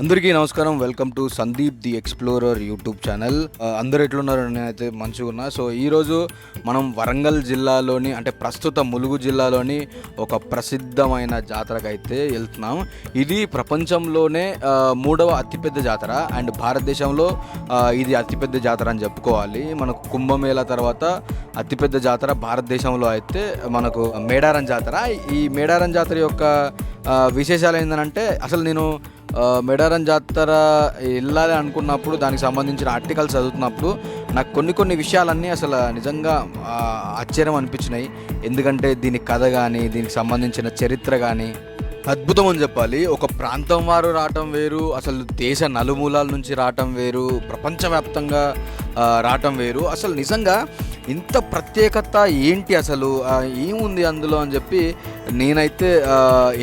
అందరికీ నమస్కారం. Welcome to Sandeep the explorer YouTube channel. అందరు ఎట్లున్నారు నేనైతే మంచిగా ఉన్నా. సో ఈరోజు మనం వరంగల్ జిల్లాలోని అంటే ప్రస్తుత ములుగు జిల్లాలోని ఒక ప్రసిద్ధమైన జాతరకు అయితే వెళ్తున్నాం. ఇది ప్రపంచంలోనే మూడవ అతిపెద్ద జాతర. అండ్ భారతదేశంలో ఇది అతిపెద్ద జాతర అని చెప్పుకోవాలి. మనకు కుంభమేళ తర్వాత అతిపెద్ద జాతర. భారతదేశంలో అయితే మనకు మేడారం జాతర. ఈ మేడారం జాతర యొక్క విశేషాలు ఏంటంటే అసలు నేను మెడారం జాతర వెళ్ళాలి అనుకున్నప్పుడు దానికి సంబంధించిన ఆర్టికల్స్ చదువుతున్నప్పుడు నాకు కొన్ని కొన్ని విషయాలన్నీ అసలు నిజంగా ఆశ్చర్యం అనిపించినాయి. ఎందుకంటే దీని కథ కానీ దీనికి సంబంధించిన చరిత్ర కానీ అద్భుతం అని చెప్పాలి. ఒక ప్రాంతం వారు రావటం వేరు అసలు దేశ నలుమూలాల నుంచి రావటం వేరు ప్రపంచవ్యాప్తంగా రావటం వేరు. అసలు నిజంగా ఇంత ప్రత్యేకత ఏంటి అసలు? ఏముంది అందులో అని చెప్పి నేనైతే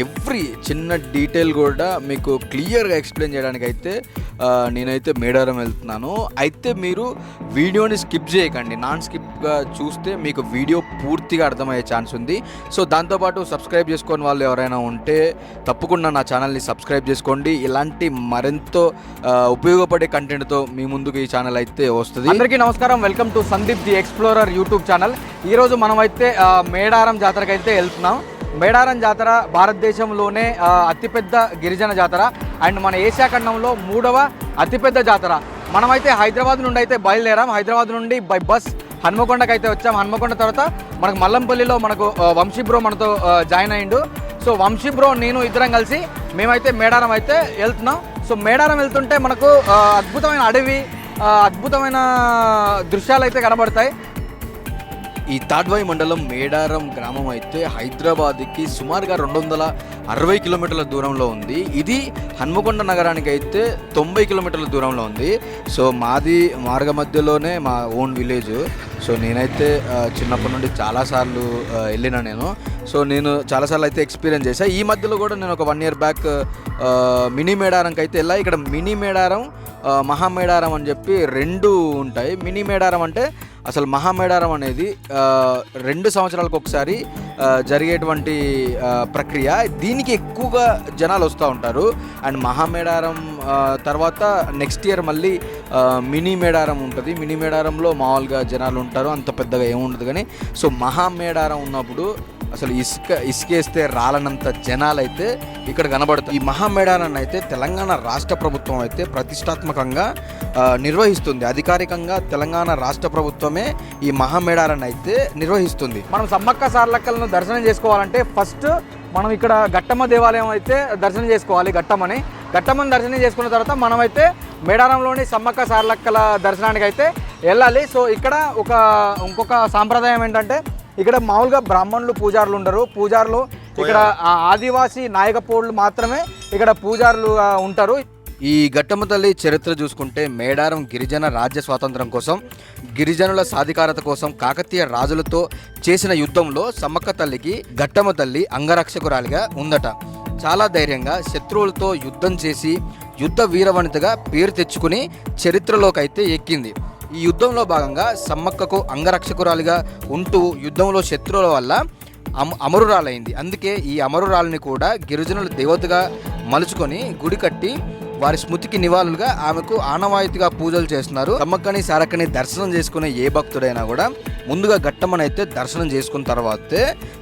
ఎవ్రీ చిన్న డీటెయిల్ కూడా మీకు క్లియర్గా ఎక్స్ప్లెయిన్ చేయడానికి అయితే నేనైతే మేడారం వెళ్తున్నాను. అయితే మీరు వీడియోని స్కిప్ చేయకండి. నాన్ స్కిప్గా చూస్తే మీకు వీడియో పూర్తిగా అర్థమయ్యే ఛాన్స్ ఉంది. సో దాంతోపాటు సబ్స్క్రైబ్ చేసుకొని వాళ్ళు ఎవరైనా ఉంటే తప్పకుండా నా ఛానల్ని సబ్స్క్రైబ్ చేసుకోండి. ఇలాంటి మరెంతో ఉపయోగపడే కంటెంట్తో మీ ముందుకు ఈ ఛానల్ అయితే వస్తుంది. అందరికీ నమస్కారం. Welcome to Sandeep the explorer YouTube channel. ఈరోజు మనమైతే మేడారం జాతరకు అయితే వెళ్తున్నాం. మేడారం జాతర భారతదేశంలోనే అతిపెద్ద గిరిజన జాతర. అండ్ మన ఏషియా ఖండంలో మూడవ అతిపెద్ద జాతర. మనమైతే హైదరాబాద్ నుండి అయితే బయలుదేరాం. హైదరాబాద్ నుండి బై బస్ హన్మకొండకు అయితే వచ్చాం. హన్మకొండ తర్వాత మనకు మల్లంపల్లిలో మనకు వంశీ బ్రో మనతో జాయిన్ అయ్యిండు సో వంశీ బ్రో నేను ఇద్దరం కలిసి మేమైతే మేడారం అయితే వెళ్తున్నాం. సో మేడారం వెళ్తుంటే మనకు అద్భుతమైన అడవి అద్భుతమైన దృశ్యాలు అయితే కనబడతాయి. ఈ తాడ్వాయి మండలం మేడారం గ్రామం అయితే హైదరాబాద్కి సుమారుగా రెండు వందల అరవై కిలోమీటర్ల దూరంలో ఉంది. ఇది హన్మకొండ నగరానికి అయితే తొంభై కిలోమీటర్ల దూరంలో ఉంది. సో మాది మార్గ మధ్యలోనే మా ఓన్ విలేజ్. సో నేనైతే చిన్నప్పటి నుండి చాలాసార్లు ఆ, వెళ్ళిన నేను. సో నేను చాలాసార్లు అయితే ఎక్స్పీరియన్స్ చేశాను ఈ మధ్యలో కూడా నేను ఒక వన్ ఇయర్ బ్యాక్ మినీ మేడారంకి అయితే వెళ్ళా. ఇక్కడ మినీ మేడారం మహామేడారం అని చెప్పి రెండు ఉంటాయి. మినీ మేడారం అంటే అసలు మహామేడారం అనేది రెండు సంవత్సరాలకు ఒకసారి జరిగేటువంటి ప్రక్రియ. దీనికి ఎక్కువగా జనాలు వస్తూ ఉంటారు. అండ్ మహామేడారం తర్వాత నెక్స్ట్ ఇయర్ మళ్ళీ మినీ మేడారం ఉంటుంది. మినీ మేడారంలో మామూలుగా జనాలు ఉంటారు. అంత పెద్దగా ఏముండదు కానీ సో మహామేడారం ఉన్నప్పుడు అసలు ఇసుక ఇసుకేస్తే రాలనంత జనాలు అయితే ఇక్కడ కనబడతాయి ఈ మహామేడాలను అయితే తెలంగాణ రాష్ట్ర ప్రభుత్వం అయితే ప్రతిష్టాత్మకంగా నిర్వహిస్తుంది. అధికారికంగా తెలంగాణ రాష్ట్ర ప్రభుత్వమే ఈ మహామేడాలను అయితే నిర్వహిస్తుంది. మనం సమ్మక్క సార్లక్కలను దర్శనం చేసుకోవాలంటే ఫస్ట్ మనం ఇక్కడ ఘట్టమ్మ దేవాలయం అయితే దర్శనం చేసుకోవాలి ఘట్టమని ఘట్టమ్మని దర్శనం చేసుకున్న తర్వాత మనమైతే మేడారంలోని సమ్మక్క సార్లక్కల దర్శనానికి అయితే వెళ్ళాలి. సో ఇక్కడ ఒక ఇంకొక సాంప్రదాయం ఏంటంటే ఇక్కడ మామూలుగా బ్రాహ్మణులు పూజారులు ఉండరు. పూజారులు ఇక్కడ ఆ, ఆదివాసీ నాయకపోళ్ళు మాత్రమే ఇక్కడ పూజారులు ఉంటారు. ఈ గట్టమ్మ తల్లి చరిత్ర చూసుకుంటే మేడారం గిరిజన రాజ్య స్వాతంత్రం కోసం గిరిజనుల సాధికారత కోసం కాకతీయ రాజులతో చేసిన యుద్ధంలో సమ్మక్క తల్లికి గట్టమ్మ తల్లి అంగరక్షకురాలిగా ఉందట. చాలా ధైర్యంగా శత్రువులతో యుద్ధం చేసి యుద్ధ వీరవనితగా పేరు తెచ్చుకుని చరిత్రలోకి అయితే ఎక్కింది. ఈ యుద్ధంలో భాగంగా సమ్మక్కకు అంగరక్షకురాలిగా ఉంటూ యుద్ధంలో శత్రువుల వల్ల అమ అమరురాలైంది. అందుకే ఈ అమరురాలిని కూడా గిరిజనుల దేవతగా మలుచుకొని గుడి కట్టి వారి స్మృతికి నివాళులుగా ఆమెకు ఆనవాయితీగా పూజలు చేస్తున్నారు. సమ్మక్కని సారక్కని దర్శనం చేసుకునే ఏ భక్తుడైనా కూడా ముందుగా ఘట్టమని అయితే దర్శనం చేసుకున్న తర్వాతే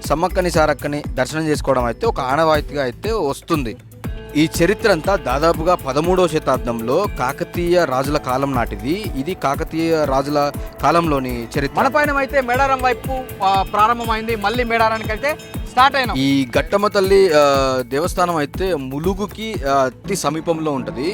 సమ్మక్కని సారక్కని దర్శనం చేసుకోవడం అయితే ఒక ఆనవాయితీగా అయితే వస్తుంది. ఈ చరిత్ర అంతా దాదాపుగా పదమూడవ శతాబ్దంలో కాకతీయ రాజుల కాలం నాటిది. ఇది కాకతీయ రాజుల కాలంలోని చరిత్ర. మన పైన అయితే మేడారం వైపు ప్రారంభమైంది. మళ్ళీ మేడారానికి అయితే స్టార్ట్ అయినాం. ఈ గట్టమ్మ తల్లి దేవస్థానం అయితే ములుగుకి అతి సమీపంలో ఉంటుంది.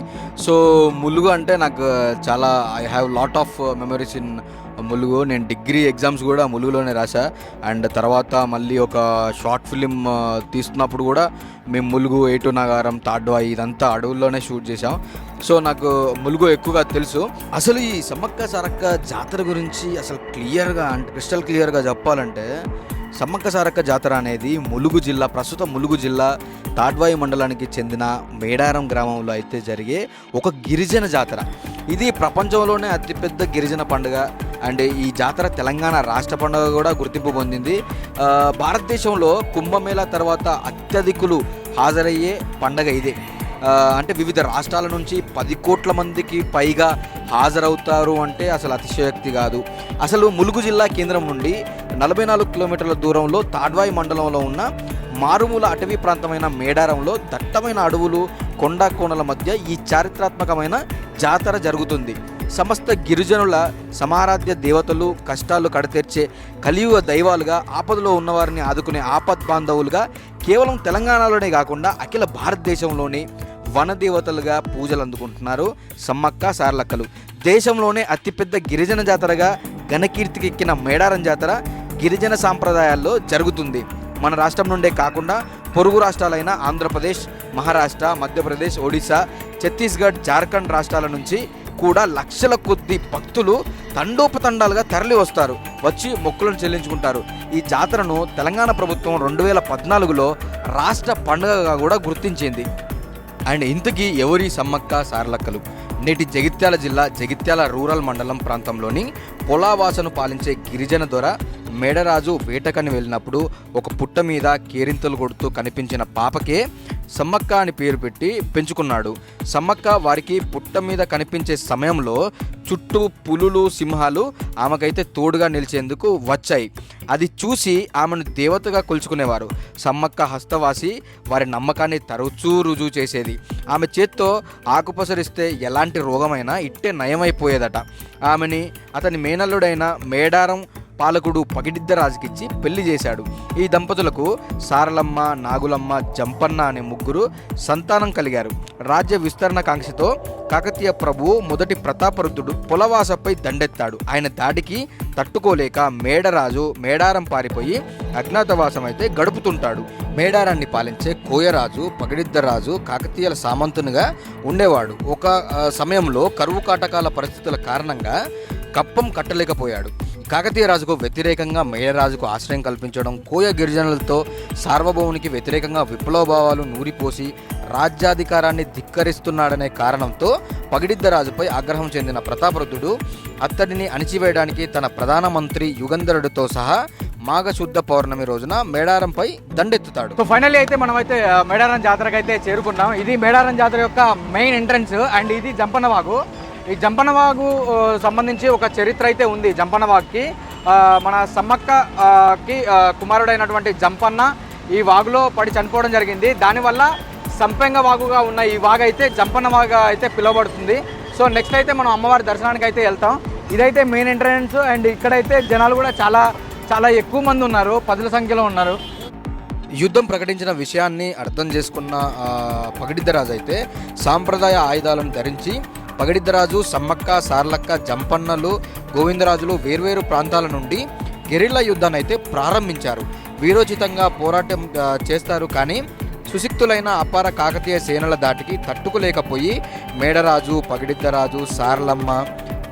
సో ములుగు అంటే నాకు చాలా I have lot of memories in Mulugu నేను డిగ్రీ ఎగ్జామ్స్ కూడా ములుగులోనే రాసా అండ్ తర్వాత మళ్ళీ ఒక షార్ట్ ఫిలిం తీస్తున్నప్పుడు కూడా మేము ములుగు ఏటు నగారం తాడ్వా ఇదంతా అడవుల్లోనే షూట్ చేసాం సో నాకు ములుగు ఎక్కువగా తెలుసు. అసలు ఈ సమ్మక్క సారక్క జాతర గురించి అసలు క్లియర్గా అంటే క్రిస్టల్ క్లియర్గా చెప్పాలంటే సమ్మక్క సారక్క జాతర అనేది ములుగు జిల్లా ప్రస్తుత ములుగు జిల్లా తాడ్వాయి మండలానికి చెందిన మేడారం గ్రామంలో అయితే జరిగే ఒక గిరిజన జాతర. ఇది ప్రపంచంలోనే అతిపెద్ద గిరిజన పండుగ. అండ్ ఈ జాతర తెలంగాణ రాష్ట్ర పండుగ కూడా గుర్తింపు పొందింది. భారతదేశంలో కుంభమేళా తర్వాత అత్యధికులు హాజరయ్యే పండగ ఇదే. అంటే వివిధ రాష్ట్రాల నుంచి పది కోట్ల మందికి పైగా హాజరవుతారు అంటే అసలు అతిశయోక్తి కాదు. అసలు ములుగు జిల్లా కేంద్రం నుండి నలభై నాలుగు కిలోమీటర్ల దూరంలో తాడ్వాయి మండలంలో ఉన్న మారుమూల అటవీ ప్రాంతమైన మేడారంలో దట్టమైన అడవులు కొండ కోణల మధ్య ఈ చారిత్రాత్మకమైన జాతర జరుగుతుంది. సమస్త గిరిజనుల సమారాధ్య దేవతలు కష్టాలు కడతీర్చే కలియుగ దైవాలుగా ఆపదలో ఉన్నవారిని ఆదుకునే ఆపద్ బాంధవులుగా కేవలం తెలంగాణలోనే కాకుండా అఖిల భారతదేశంలోని వనదేవతలుగా పూజలు అందుకుంటున్నారు సమ్మక్క సార్లక్కలు. దేశంలోనే అతిపెద్ద గిరిజన జాతరగా ఘనకీర్తికెక్కిన మేడారం జాతర గిరిజన సాంప్రదాయాల్లో జరుగుతుంది. మన రాష్ట్రం నుండే కాకుండా పొరుగు రాష్ట్రాలైన ఆంధ్రప్రదేశ్ మహారాష్ట్ర మధ్యప్రదేశ్ ఒడిశా ఛత్తీస్గఢ్ జార్ఖండ్ రాష్ట్రాల నుంచి కూడా లక్షల కొద్ది భక్తులు తండోపతండాలుగా తరలి వస్తారు వచ్చి మొక్కులను చెల్లించుకుంటారు. ఈ జాతరను తెలంగాణ ప్రభుత్వం రెండు వేల పద్నాలుగులో రాష్ట్ర పండుగగా కూడా గుర్తించింది. అండ్ ఇంతకీ ఎవరి సమ్మక్క సారలక్కలు? నేటి జగిత్యాల జిల్లా జగిత్యాల రూరల్ మండలం ప్రాంతంలోని పొలావాసను పాలించే గిరిజన దొర మేడరాజు వేటకని వెళ్ళినప్పుడు ఒక పుట్ట మీద కేరింతలు కొడుతూ కనిపించిన పాపకే సమ్మక్క అని పేరు పెట్టి పెంచుకున్నాడు. సమ్మక్క వారికి పుట్ట మీద కనిపించే సమయంలో చుట్టూ పులులు సింహాలు ఆమెకైతే తోడుగా నిలిచేందుకు వచ్చాయి. అది చూసి ఆమెను దేవతగా కొలుచుకునేవారు. సమ్మక్క హస్తవాసి వారి నమ్మకాన్ని తరచూ రుజువు చేసేది. ఆమె చేత్తో ఆకుపసరిస్తే ఎలాంటి రోగమైనా ఇట్టే నయమైపోయేదట. ఆమెని అతని మేనల్లుడైన మేడారం పాలకుడు పగిడిద్దరాజుకిచ్చి పెళ్ళి చేశాడు. ఈ దంపతులకు సారలమ్మ నాగులమ్మ జంపన్న అనే ముగ్గురు సంతానం కలిగారు. రాజ్య విస్తరణ కాంక్షతో కాకతీయ ప్రభువు మొదటి ప్రతాపరుద్రుడు పులవాసపై దండెత్తాడు. ఆయన దాడికి తట్టుకోలేక మేడరాజు మేడారం పారిపోయి అజ్ఞాతవాసం అయితే గడుపుతుంటాడు. మేడారాన్ని పాలించే కోయరాజు పగిడిద్దరాజు కాకతీయుల సామంతునిగా ఉండేవాడు. ఒక సమయంలో కరువు కాటకాల పరిస్థితుల కారణంగా కప్పం కట్టలేకపోయాడు. కాకతీయ రాజుకు వ్యతిరేకంగా మేడరాజుకు ఆశ్రయం కల్పించడం కోయ గిరిజనులతో సార్వభౌమునికి వ్యతిరేకంగా విప్లవభావాలు నూరిపోసి రాజ్యాధికారాన్ని ధిక్కరిస్తున్నాడనే కారణంతో పగిడిద్దరాజుపై ఆగ్రహం చెందిన ప్రతాపరుద్రుడు అతడిని అణిచివేయడానికి తన ప్రధానమంత్రి యుగంధరుడితో సహా మాఘశుద్ధ పౌర్ణమి రోజున మేడారంపై దండెత్తుతాడు. సో ఫైనల్లీ అయితే మనమైతే మేడారం జాతరకు అయితే చేరుకున్నాం. ఇది మేడారం జాతర యొక్క మెయిన్ ఎంట్రన్స్ అండ్ ఇది జంపన్నవాగు ఈ జంపనవాగు సంబంధించి ఒక చరిత్ర అయితే ఉంది జంపన్నవాగుకి మన సమ్మక్కకి కుమారుడైనటువంటి జంపన్న ఈ వాగులో పడి చనిపోవడం జరిగింది. దానివల్ల సంపెంగ వాగుగా ఉన్న ఈ వాగు అయితే జంపన్న వాగు అయితే పిలువబడుతుంది. సో నెక్స్ట్ అయితే మనం అమ్మవారి దర్శనానికి అయితే వెళ్తాం. ఇదైతే మెయిన్ ఎంట్రన్స్ అండ్ ఇక్కడైతే జనాలు కూడా చాలా చాలా ఎక్కువ మంది ఉన్నారు. పదుల సంఖ్యలో ఉన్నారు. యుద్ధం ప్రకటించిన విషయాన్ని అర్థం చేసుకున్న పగిడిద్దరాజు అయితే సాంప్రదాయ ఆయుధాలను ధరించి పగిడిద్దరాజు సమ్మక్క సార్లక్క జంపన్నలు గోవిందరాజులు వేర్వేరు ప్రాంతాల నుండి గెరిల్లా యుద్ధాన్ని అయితే ప్రారంభించారు. వీరోచితంగా పోరాటం చేస్తారు కానీ సుశిక్తులైన అపార కాకతీయ సేనల దాటికి తట్టుకోలేకపోయి మేడరాజు పగిడిద్దరాజు సారలమ్మ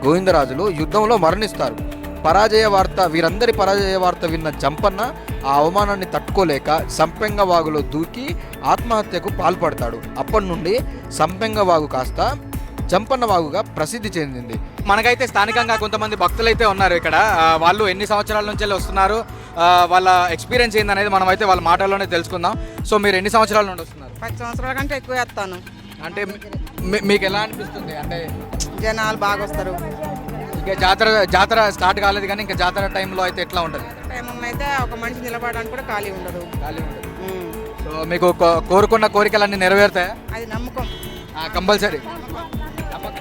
గోవిందరాజులు యుద్ధంలో మరణిస్తారు. పరాజయ వార్త వీరందరి పరాజయ వార్త విన్న జంపన్న ఆ అవమానాన్ని తట్టుకోలేక సంపెంగ వాగులో దూకి ఆత్మహత్యకు పాల్పడతాడు. అప్పటి నుండి సంపెంగ వాగు కాస్త జంపన్న వాగుగా ప్రసిద్ధి చెందింది. మనకైతే స్థానికంగా కొంతమంది భక్తులు అయితే ఉన్నారు ఇక్కడ. వాళ్ళు ఎన్ని సంవత్సరాల నుంచి వెళ్ళి వస్తున్నారు వాళ్ళ ఎక్స్పీరియన్స్ ఏందనేది మనం అయితే వాళ్ళ మాటల్లోనే తెలుసుకుందాం. సో మీరు ఎన్ని సంవత్సరాల నుండి వస్తున్నారు? పది సంవత్సరాల కంటే ఎక్కువ వేస్తాను. అంటే మీకు ఎలా అనిపిస్తుంది? అంటే జనాలు బాగా వస్తారు. ఇక జాతర జాతర స్టార్ట్ కాలేదు కానీ ఇంకా జాతర టైంలో అయితే ఎట్లా ఉంటుంది? అయితే ఒక మనిషి నిలబడడానికి కూడా ఖాళీ ఉండదు. ఖాళీ ఉమ్. సో మీకు కోరుకున్న కోరికలన్నీ నెరవేరుతాయా? అది నమ్మకం. కంపల్సరీ.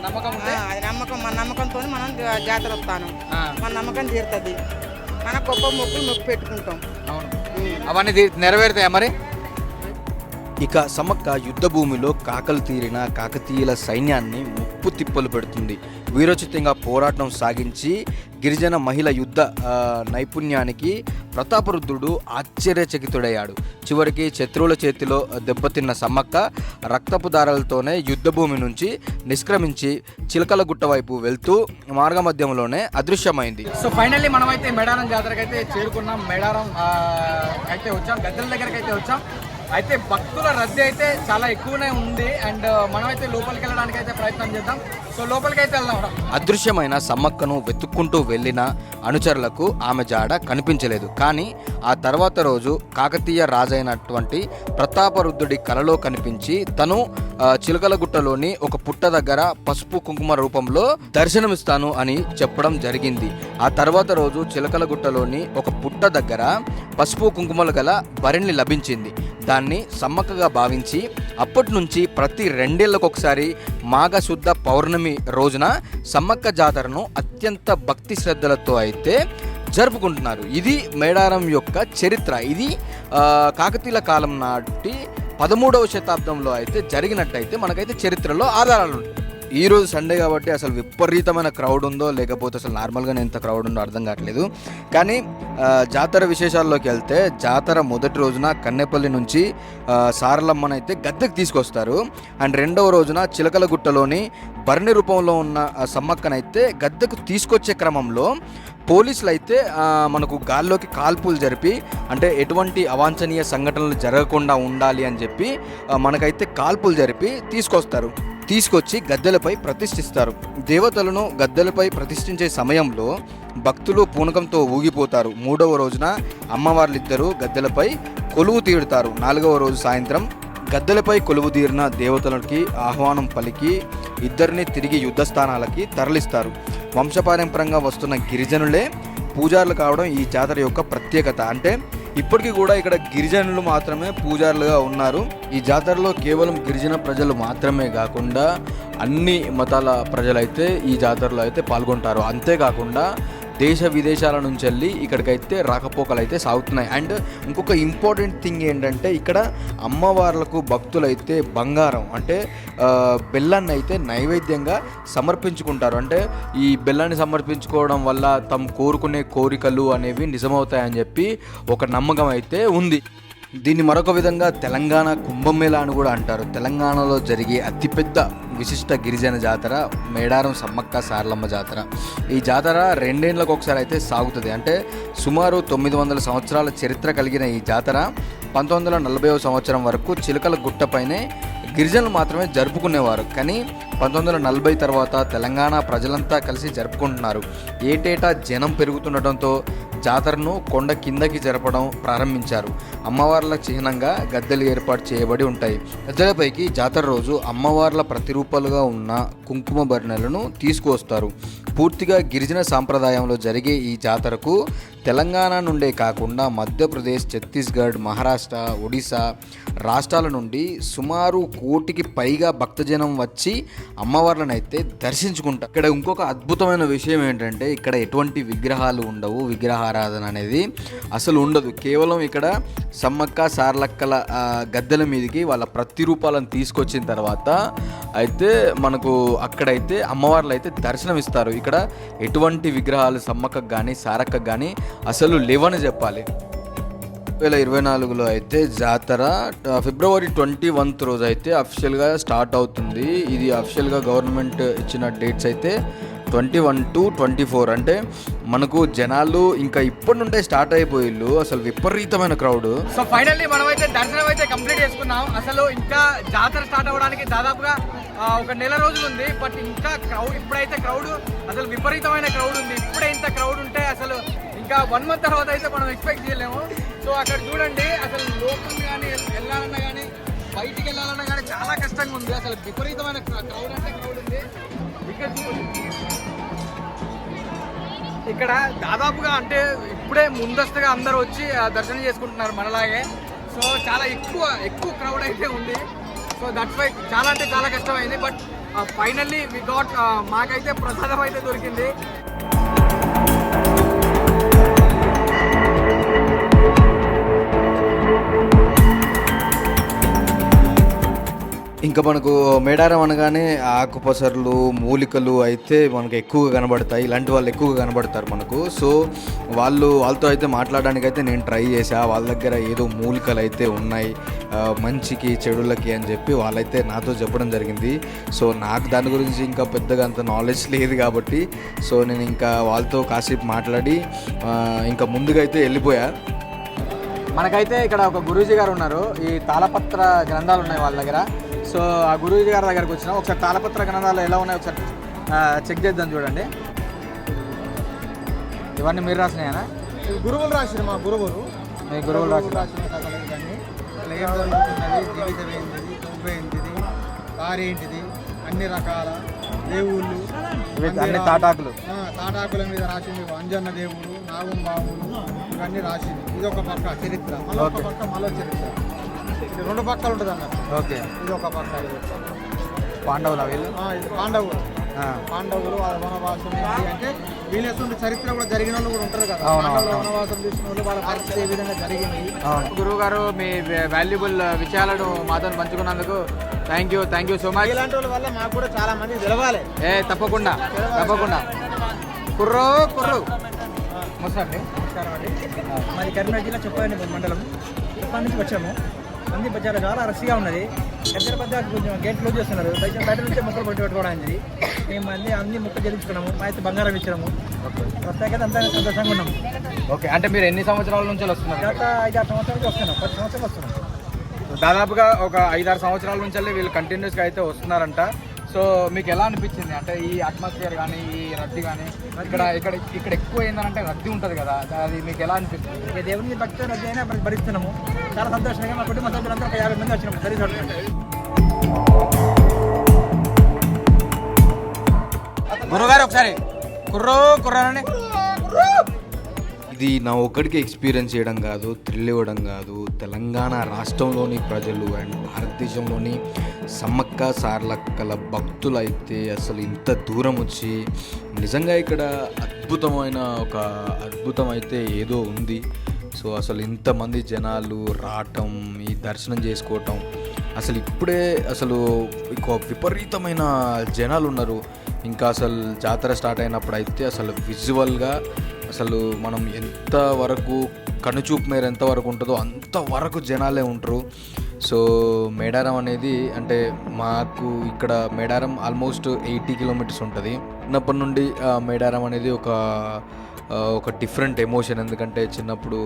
నమ్మకం అది నమ్మకం మన నమ్మకంతో మనం జాతర వస్తాను. మన నమ్మకం తీరుతుంది. మన గొప్ప మొక్కులు మొక్కు పెట్టుకుంటాం. అవును. అవన్నీ నెరవేరుతాయా మరి? ఇక సమ్మక్క యుద్ధభూమిలో కాకలు తీరిన కాకతీయుల సైన్యాన్ని ముప్పు తిప్పలు పెడుతుంది. వీరోచితంగా పోరాటం సాగించి గిరిజన మహిళ యుద్ధ నైపుణ్యానికి ప్రతాపరుద్రుడు ఆశ్చర్యచకితుడయ్యాడు. చివరికి శత్రువుల చేతిలో దెబ్బతిన్న సమ్మక్క రక్తపు దారాలతోనే యుద్ధభూమి నుంచి నిష్క్రమించి చిలకల గుట్ట వైపు వెళ్తూ మార్గమధ్యంలోనే అదృశ్యమైంది. సో ఫైనల్లీ మనమైతే మేడారం జాతరకైతే చేరుకున్నాం. మేడారం అయితే వచ్చాం. గద్దెల దగ్గరకైతే వచ్చాం. అయితే భక్తుల రద్దీ అయితే చాలా ఎక్కువనే ఉంది అండ్ మనమైతే లోపలికి వెళ్ళడానికి అయితే ప్రయత్నం చేద్దాం. సో లోపలికి అయితే వెళ్దాం అదృశ్యమైన సమ్మక్కను వెతుక్కుంటూ వెళ్ళిన అనుచరులకు ఆమె జాడ కనిపించలేదు. కానీ ఆ తర్వాత రోజు కాకతీయ రాజైనటువంటి ప్రతాపరుద్ధుడి కలలో కనిపించి తను చిలకలగుట్టలోని ఒక పుట్ట దగ్గర పసుపు కుంకుమ రూపంలో దర్శనమిస్తాను అని చెప్పడం జరిగింది. ఆ తర్వాత రోజు చిలకలగుట్టలోని ఒక పుట్ట దగ్గర పసుపు కుంకుమలు గల భరిణి లభించింది. దాన్ని సమ్మక్కగా భావించి అప్పటి నుంచి ప్రతి రెండేళ్ళకొకసారి మాఘశుద్ధ పౌర్ణమి రోజున సమ్మక్క జాతరను అత్యంత భక్తి శ్రద్ధలతో అయితే జరుపుకుంటున్నారు. ఇది మేడారం యొక్క చరిత్ర. ఇది కాకతీయుల కాలం నాటి పదమూడవ శతాబ్దంలో అయితే జరిగినట్టయితే మనకైతే చరిత్రలో ఆధారాలు ఉంటాయి. ఈ రోజు సండే కాబట్టి అసలు విపరీతమైన క్రౌడ్ ఉందో లేకపోతే అసలు నార్మల్గానే ఎంత క్రౌడ్ ఉందో అర్థం కావట్లేదు. కానీ జాతర విశేషాల్లోకి వెళ్తే జాతర మొదటి రోజున కన్నెపల్లి నుంచి సారలమ్మనైతే సారలమ్మను అయితే గద్దెకు తీసుకొస్తారు. అండ్ రెండవ రోజున చిలకలగుట్టలోని భరణి రూపంలో ఉన్న సమ్మక్కనైతే గద్దెకు తీసుకొచ్చే క్రమంలో పోలీసులు అయితే మనకు గాల్లోకి కాల్పులు జరిపి అంటే ఎటువంటి అవాంఛనీయ సంఘటనలు జరగకుండా ఉండాలి అని చెప్పి మనకైతే కాల్పులు జరిపి తీసుకొస్తారు. తీసుకొచ్చి గద్దెలపై ప్రతిష్ఠిస్తారు. దేవతలను గద్దెలపై ప్రతిష్ఠించే సమయంలో భక్తులు పూనకంతో ఊగిపోతారు. మూడవ రోజున అమ్మవార్లిద్దరూ గద్దెలపై కొలువు తీరుతారు. నాలుగవ రోజు సాయంత్రం గద్దెలపై కొలువు తీరిన దేవతలకి ఆహ్వానం పలికి ఇద్దరిని తిరిగి యుద్ధ స్థానాలకి తరలిస్తారు. వంశపారంపరంగా వస్తున్న గిరిజనులే పూజారులు కావడం ఈ జాతర యొక్క ప్రత్యేకత. అంటే ఇప్పటికీ కూడా ఇక్కడ గిరిజనులు మాత్రమే పూజారులుగా ఉన్నారు. ఈ జాతరలో కేవలం గిరిజన ప్రజలు మాత్రమే కాకుండా అన్ని మతాల ప్రజలైతే ఈ జాతరలో అయితే పాల్గొంటారు. అంతేకాకుండా దేశ విదేశాల నుంచి వెళ్ళి ఇక్కడికైతే రాకపోకలు అయితే సాగుతున్నాయి. అండ్ ఇంకొక ఇంపార్టెంట్ థింగ్ ఏంటంటే ఇక్కడ అమ్మవార్లకు భక్తులైతే బంగారం అంటే బెల్లాన్ని అయితే నైవేద్యంగా సమర్పించుకుంటారు. అంటే ఈ బెల్లాన్ని సమర్పించుకోవడం వల్ల తమ కోరుకునే కోరికలు అనేవి నిజమవుతాయని చెప్పి ఒక నమ్మకం అయితే ఉంది. దీన్ని మరొక విధంగా తెలంగాణ కుంభమేళ అని కూడా అంటారు. తెలంగాణలో జరిగే అతిపెద్ద విశిష్ట గిరిజన జాతర మేడారం సమ్మక్క సారలమ్మ జాతర. ఈ జాతర రెండేళ్ళకు ఒకసారి అయితే సాగుతుంది. అంటే సుమారు తొమ్మిది వందల సంవత్సరాల చరిత్ర కలిగిన ఈ జాతర పంతొమ్మిది వందల నలభైవ సంవత్సరం వరకు చిలకల గుట్టపైనే గిరిజనులు మాత్రమే జరుపుకునేవారు. కానీ పంతొమ్మిది వందల నలభై తర్వాత తెలంగాణ ప్రజలంతా కలిసి జరుపుకుంటున్నారు. ఏటేటా జనం పెరుగుతుండటంతో జాతరను కొండ కిందకి జరపడం ప్రారంభించారు. అమ్మవార్ల చిహ్నంగా గద్దెలు ఏర్పాటు చేయబడి ఉంటాయి. గద్దెలపైకి జాతర రోజు అమ్మవార్ల ప్రతిరూపాలుగా ఉన్న కుంకుమ భరణలను తీసుకువస్తారు. పూర్తిగా గిరిజన సాంప్రదాయంలో జరిగే ఈ జాతరకు తెలంగాణ నుండే కాకుండా మధ్యప్రదేశ్ ఛత్తీస్గఢ్ మహారాష్ట్ర ఒడిశా రాష్ట్రాల నుండి సుమారు కోటికి పైగా భక్తజనం వచ్చి అమ్మవార్లను అయితే దర్శించుకుంటారు. ఇక్కడ ఇంకొక అద్భుతమైన విషయం ఏంటంటే ఇక్కడ ఎటువంటి విగ్రహాలు ఉండవు విగ్రహారాధన అనేది అసలు ఉండదు. కేవలం ఇక్కడ సమ్మక్క సార్లక్కల గద్దెల మీదకి వాళ్ళ ప్రతిరూపాలను తీసుకొచ్చిన తర్వాత అయితే మనకు అక్కడైతే అమ్మవార్లు అయితే దర్శనం ఇస్తారు ఇక్కడ ఎటువంటి విగ్రహాలు సమ్మక్కకు కానీ సారక్కకు కానీ అసలు లేవని చెప్పాలి. వేల ఇరవై నాలుగులో అయితే జాతర ఫిబ్రవరి ట్వంటీ వన్త్ రోజు అయితే అఫిషియల్గా స్టార్ట్ అవుతుంది. ఇది అఫిషియల్గా గవర్నమెంట్ ఇచ్చిన డేట్స్ అయితే twenty one to twenty four. అంటే మనకు జనాలు ఇంకా ఇప్పటి నుండే స్టార్ట్ అయిపోయిళ్ళు అసలు విపరీతమైన క్రౌడ్. సో ఫైనల్లీ మనమైతే దర్శనం అయితే కంప్లీట్ చేసుకున్నాం. అసలు ఇంకా జాతర స్టార్ట్ అవ్వడానికి దాదాపుగా ఒక నెల రోజులు ఉంది. బట్ ఇంకా క్రౌడ్ ఇప్పుడైతే క్రౌడ్ అసలు విపరీతమైన క్రౌడ్ ఉంది. ఇప్పుడే ఇంత క్రౌడ్ ఉంటే అసలు ఇంకా వన్ మంత్ తర్వాత అయితే మనం ఎక్స్పెక్ట్ చేయలేము. సో అక్కడ చూడండి అసలు లోపల కానీ వెళ్ళాలన్నా కానీ బయటికి వెళ్ళాలన్నా కానీ చాలా కష్టంగా ఉంది. అసలు విపరీతమైన క్రౌడ్ అంటే క్రౌడ్ ఉంది. ఇక్కడ ఇక్కడ దాదాపుగా అంటే ఇప్పుడే ముందస్తుగా అందరూ వచ్చి ఆ, దర్శనం చేసుకుంటున్నారు మనలాగే. సో చాలా ఎక్కువ ఎక్కువ క్రౌడ్ అయితే ఉంది. సో దట్స్ వై చాలా అంటే చాలా కష్టమైంది. బట్ ఫైనల్లీ వి గాట్ మాకైతే ప్రసాదం అయితే దొరికింది. ఇంకా మనకు మేడారం అనగానే ఆకుపసర్లు మూలికలు అయితే మనకు ఎక్కువగా కనబడతాయి. ఇలాంటి వాళ్ళు ఎక్కువగా కనబడతారు మనకు. సో వాళ్ళు వాళ్ళతో అయితే మాట్లాడడానికి అయితే నేను ట్రై చేశా. వాళ్ళ దగ్గర ఏదో మూలికలు అయితే ఉన్నాయి మంచికి చెడులకి అని చెప్పి వాళ్ళైతే నాతో చెప్పడం జరిగింది. సో నాకు దాని గురించి ఇంకా పెద్దగా అంత నాలెడ్జ్ లేదు కాబట్టి సో నేను ఇంకా వాళ్ళతో కాసేపు మాట్లాడి ఇంకా ముందుగా అయితే వెళ్ళిపోయా. మనకైతే ఇక్కడ ఒక గురూజీ గారు ఉన్నారు. ఈ తాళపత్ర గ్రంథాలు ఉన్నాయి వాళ్ళ దగ్గర. సో ఆ గురూజీ గారి దగ్గరకు వచ్చినాం. ఒకసారి తాళపత్ర గ్రంథాలు ఎలా ఉన్నాయో ఒకసారి చెక్ చేద్దాం చూడండి. ఇవన్నీ మీరు రాసినాయనా? గురువులు రాసిన మా గురువులు. మీ గురువులు రాసిన రాసిన కథలు జరుగుతున్నది? జీవితం ఏంటిది? ఏంటిది? అన్ని రకాల దేవుళ్ళు అన్ని తాటాకులు. తాటాకుల మీద రాసింది అంజన్న దేవుడు నాగం బాబులు ఇవన్నీ రాసింది. ఇది ఒక పక్క చరిత్ర. మళ్ళీ ఒక. పక్క మళ్ళీ చరిత్ర రెండు పక్కలు ఉంటుంది అన్నట్టు ఓకే. ఇది ఒక పక్క. పాండవుల వీళ్ళు? ఆ, ఇది పాండవులు. ఆ, పాండవులు వాళ్ళ వనవాసం అంటే వీళ్ళేటువంటి చరిత్ర కూడా జరిగిన వాళ్ళు కూడా ఉంటారు కదా. వనవాసం తీసుకున్న వాళ్ళు వాళ్ళ పరిస్థితి ఏ విధంగా జరిగింది? గురువు గారు మీ వాల్యుబుల్ విషయాలను మాతో పంచుకున్నందుకు thank you thank you so much. ఇలాంటి వాళ్ళ వల్ల మాకు కూడా చాలా మంది తెలవాలి. ఏ తప్పకుండా తప్పకుండా. కుర్రో కుర్రు. ముసండి మాది కరీంనగర్ జిల్లా చొప్పదండి మండలం. చొప్పా నుంచి వచ్చాము. మంది చాలా చాలా రష్గా ఉన్నది. హైదరాబాద్ దాకా కొంచెం గేట్ క్లోజ్ చేస్తున్నారు. దయచేసి బయట నుంచే మొక్కలు కొట్టి పెట్టుకోవడానికి మేము అన్ని అన్ని మొక్కలు చెల్లించుకున్నాము. మా అయితే బంగారం ఇచ్చినాము. ప్రత్యేకత అంతా సంతోషంగా ఉన్నాము. ఓకే. అంటే మీరు ఎన్ని సంవత్సరాల నుంచి వస్తున్నారు? గత ఐదు ఆరు సంవత్సరాలకి వస్తున్నాం. పది సంవత్సరాలు వస్తున్నాం. దాదాపుగా ఒక ఐదారు సంవత్సరాల నుంచి వీళ్ళు కంటిన్యూస్గా అయితే వస్తున్నారంట. సో మీకు ఎలా అనిపించింది? అంటే ఈ అట్మాస్ఫియర్ కానీ ఈ రద్దీ కానీ ఇక్కడ ఇక్కడ ఇక్కడ ఎక్కువ ఏంటంటే రద్దీ ఉంటుంది కదా. అది మీకు ఎలా అనిపిస్తుంది? దేవుని భక్తి రద్దు అయినా భరిస్తున్నాము. చాలా సంతోషంగా మా కుటుంబ సభ్యులందరూ ఒక యాభై మంది వచ్చినాము. సరి గురుగారు ఒకసారి. కుర్రో కుర్రానండి. ఇది నా ఒక్కడికి ఎక్స్పీరియన్స్ చేయడం కాదు థ్రిల్ ఇవ్వడం కాదు. తెలంగాణ రాష్ట్రంలోని ప్రజలు అండ్ భారతదేశంలోని సమ్మక్క సార్లక్కల భక్తులు అయితే అసలు ఇంత దూరం వచ్చి నిజంగా ఇక్కడ అద్భుతమైన ఒక అద్భుతం అయితే ఏదో ఉంది. సో అసలు ఇంతమంది జనాలు రావటం ఈ దర్శనం చేసుకోవటం అసలు ఇప్పుడే అసలు విపరీతమైన జనాలు ఉన్నారు ఇంకా అసలు జాతర స్టార్ట్ అయినప్పుడు అయితే అసలు విజువల్గా అసలు మనం ఎంత వరకు కనుచూపు మేర ఎంత వరకు ఉంటుందో అంతవరకు జనాలే ఉంటారు. సో మేడారం అనేది అంటే మాకు ఇక్కడ మేడారం ఆల్మోస్ట్ ఎయిటీ కిలోమీటర్స్ ఉంటుంది. చిన్నప్పటి నుండి మేడారం అనేది ఒక ఒక డిఫరెంట్ ఎమోషన్ ఎందుకంటే చిన్నప్పుడు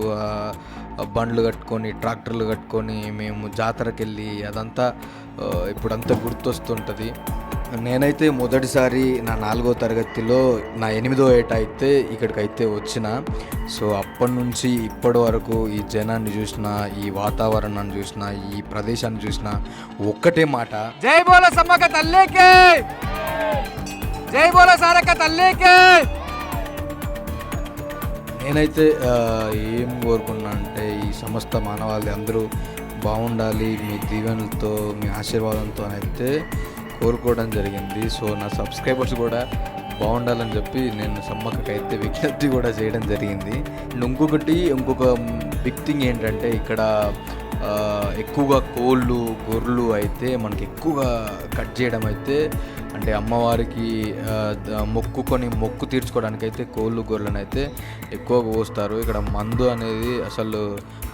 బండ్లు కట్టుకొని ట్రాక్టర్లు కట్టుకొని మేము జాతరకి వెళ్ళి అదంతా ఇప్పుడంతా గుర్తొస్తుంటుంది. నేనైతే మొదటిసారి నా నాలుగో తరగతిలో నా ఎనిమిదో ఏట అయితే ఇక్కడికైతే వచ్చిన. సో అప్పటి నుంచి ఇప్పటి వరకు ఈ జనాన్ని చూసిన ఈ వాతావరణాన్ని చూసిన ఈ ప్రదేశాన్ని చూసిన ఒక్కటే మాట. జై బోల సమ్మక తల్లికి! జై బోల సారక్క తల్లికి! నేనైతే ఏం కోరుకున్నా అంటే ఈ సమస్త మానవాళి అందరూ బాగుండాలి మీ దీవెనలతో మీ ఆశీర్వాదంతో అయితే కోరుకోవడం జరిగింది. సో నా సబ్స్క్రైబర్స్ కూడా బాగుండాలని చెప్పి నేను సమ్మక్కకి అయితే విజ్ఞప్తి కూడా చేయడం జరిగింది. అండ్ ఇంకొకటి ఇంకొక బిగ్ థింగ్ ఏంటంటే ఇక్కడ ఎక్కువగా కోళ్ళు గొర్రెలు అయితే మనకి ఎక్కువగా కట్ చేయడం అయితే అంటే అమ్మవారికి మొక్కుకొని మొక్కు తీర్చుకోవడానికి అయితే కోళ్ళు గొర్రెలను అయితే ఎక్కువగా పోస్తారు. ఇక్కడ మందు అనేది అసలు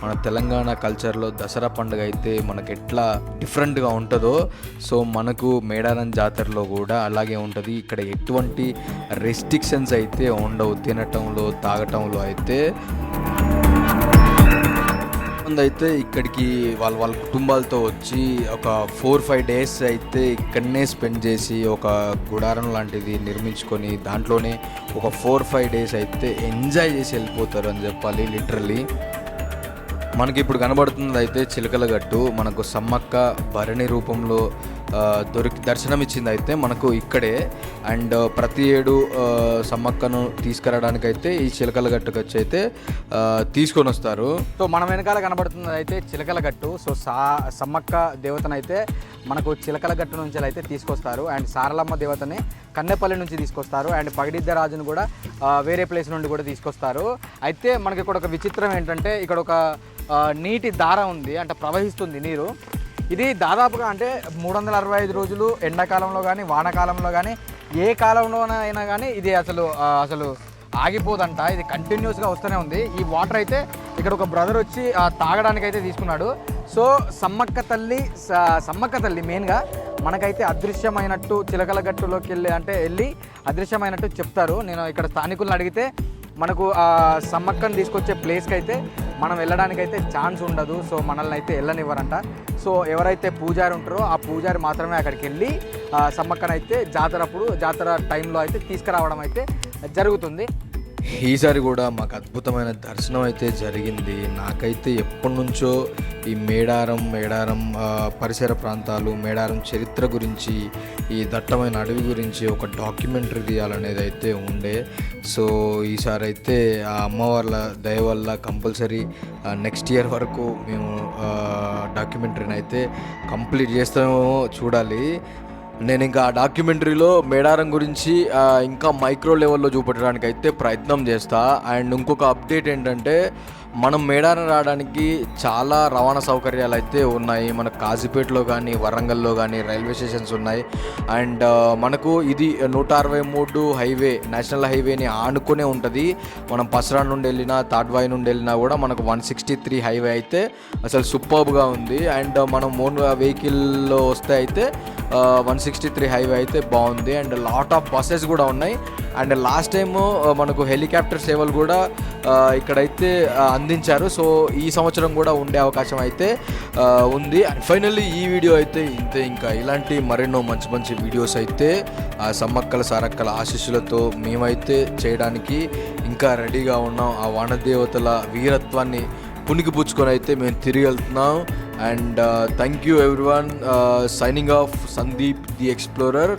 మన తెలంగాణ కల్చర్లో దసరా పండుగ అయితే మనకు ఎట్లా డిఫరెంట్గా ఉంటుందో సో మనకు మేడారం జాతరలో కూడా అలాగే ఉంటుంది. ఇక్కడ ఎటువంటి రెస్ట్రిక్షన్స్ అయితే ఉండవు. తినటంలో తాగటంలో అయితే కొంతమంది అయితే ఇక్కడికి వాళ్ళ వాళ్ళ కుటుంబాలతో వచ్చి ఒక ఫోర్ ఫైవ్ డేస్ అయితే ఇక్కడనే స్పెండ్ చేసి ఒక గుడారం లాంటిది నిర్మించుకొని దాంట్లోనే ఒక ఫోర్ ఫైవ్ డేస్ అయితే ఎంజాయ్ చేసి వెళ్ళిపోతారు అని చెప్పాలి లిటరలీ మనకి ఇప్పుడు కనబడుతుంది అయితే చిలకల గట్టు మనకు సమ్మక్క భరణి రూపంలో దొరికి దర్శనం ఇచ్చింది అయితే మనకు ఇక్కడే. అండ్ ప్రతి ఏడు సమ్మక్కను తీసుకురావడానికి అయితే ఈ చిలకల గట్టుకు వచ్చి అయితే తీసుకొని వస్తారు సో మన వెనకాల కనబడుతున్నది అయితే చిలకల గట్టు సో సా సమ్మక్క దేవతనైతే మనకు చిలకల గట్టు నుంచి అయితే తీసుకొస్తారు. అండ్ సారలమ్మ దేవతని కన్నెపల్లి నుంచి తీసుకొస్తారు. అండ్ పగిడిద్ద రాజును కూడా వేరే ప్లేస్ నుండి కూడా తీసుకొస్తారు. అయితే మనకి ఇక్కడ ఒక విచిత్రం ఏంటంటే ఇక్కడ ఒక నీటి దార ఉంది అంటే ప్రవహిస్తుంది నీరు. ఇది దాదాపుగా అంటే మూడు వందల అరవై ఐదు రోజులు ఎండాకాలంలో కానీ వానాకాలంలో కానీ ఏ కాలంలోనైనా కానీ ఇది అసలు అసలు ఆగిపోదంట. ఇది కంటిన్యూస్గా వస్తూనే ఉంది. ఈ వాటర్ అయితే ఇక్కడ ఒక బ్రదర్ వచ్చి తాగడానికి అయితే తీసుకున్నాడు. సో సమ్మక్క తల్లి స- సమ్మక్క తల్లి మెయిన్గా మనకైతే అదృశ్యమైనట్టు చిలకల గట్టులోకి వెళ్ళి అంటే వెళ్ళి అదృశ్యమైనట్టు చెప్తారు. నేను ఇక్కడ స్థానికులను అడిగితే మనకు ఆ సమ్మక్కను తీసుకొచ్చే ప్లేస్కి అయితే మనం వెళ్ళడానికి అయితే ఛాన్స్ ఉండదు. సో మనల్ని అయితే వెళ్ళనివ్వరంట. సో ఎవరైతే పూజారి ఉంటారో ఆ పూజారి మాత్రమే అక్కడికి వెళ్ళి సమ్మక్కనైతే జాతర అప్పుడు జాతర టైంలో అయితే తీసుకురావడం అయితే జరుగుతుంది. ఈసారి కూడా మాకు అద్భుతమైన దర్శనం అయితే జరిగింది. నాకైతే ఎప్పటి నుంచో ఈ మేడారం మేడారం పరిసర ప్రాంతాలు మేడారం చరిత్ర గురించి ఈ దట్టమైన అడవి గురించి ఒక డాక్యుమెంటరీ తీయాలనేది అయితే ఉండే. సో ఈసారి అయితే ఆ అమ్మవార్ల దయ వల్ల కంపల్సరీ నెక్స్ట్ ఇయర్ వరకు మేము డాక్యుమెంటరీని అయితే కంప్లీట్ చేస్తామో చూడాలి. నేను ఇంకా ఆ డాక్యుమెంటరీలో మేడారం గురించి ఇంకా మైక్రో లెవెల్లో చూపెట్టడానికి అయితే ప్రయత్నం చేస్తా. అండ్ ఇంకొక అప్డేట్ ఏంటంటే మనం మేడారం రావడానికి చాలా రవాణా సౌకర్యాలు అయితే ఉన్నాయి. మన కాజీపేటలో కానీ వరంగల్లో కానీ రైల్వే స్టేషన్స్ ఉన్నాయి. అండ్ మనకు ఇది నూట అరవై మూడు హైవే నేషనల్ హైవేని ఆనుకునే ఉంటుంది. మనం పసరా నుండి వెళ్ళినా తాడ్వాయి నుండి వెళ్ళినా కూడా మనకు వన్ సిక్స్టీ త్రీ హైవే అయితే అసలు సూపర్బ్గా ఉంది. అండ్ మనం మోన్ వెహికల్లో వస్తే అయితే వన్ సిక్స్టీ త్రీ హైవే అయితే బాగుంది. అండ్ లాట్ ఆఫ్ బస్సెస్ కూడా ఉన్నాయి. అండ్ లాస్ట్ టైం మనకు హెలికాప్టర్ సేవలు కూడా ఇక్కడ ఇక్కడైతే అయితే అందించారు. సో ఈ సంవత్సరం కూడా ఉండే అవకాశం అయితే ఉంది. అండ్ ఫైనల్లీ ఈ వీడియో అయితే ఇంతే ఇంకా. ఇలాంటి మరెన్నో మంచి మంచి వీడియోస్ అయితే ఆ సమ్మక్కల సారక్కల ఆశీస్సులతో మేమైతే చేయడానికి ఇంకా రెడీగా ఉన్నాం. ఆ వానదేవతల వీరత్వాన్ని పుణికిపుచ్చుకొని అయితే మేము తిరిగి వెళ్తున్నాం. And thank you everyone signing off Sandeep the explorer